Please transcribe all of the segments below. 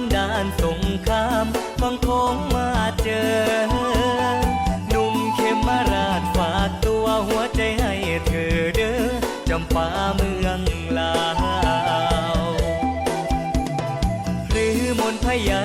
านด่านสงข้ามฟังทองมาเจอ หนุ่มเข้มมาราดฝากตัวหัวใจให้เธอเด้อจำปาเมืองลาว หรือมนพยา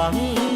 หวัง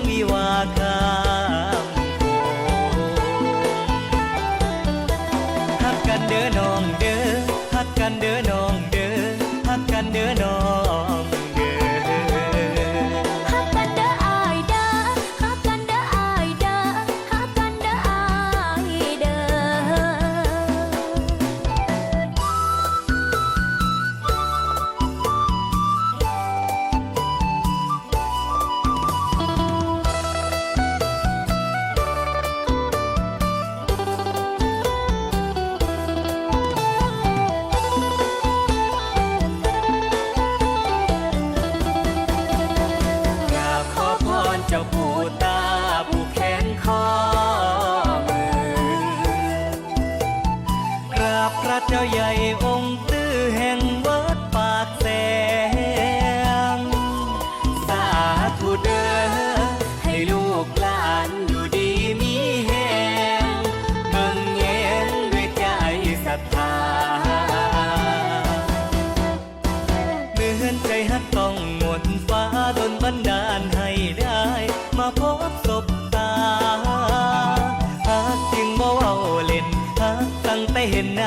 จ้าผู้ตาผู้แขนคอมือกราบพระเจ้าใหญ่องค์ตื้อแห่ง என்ன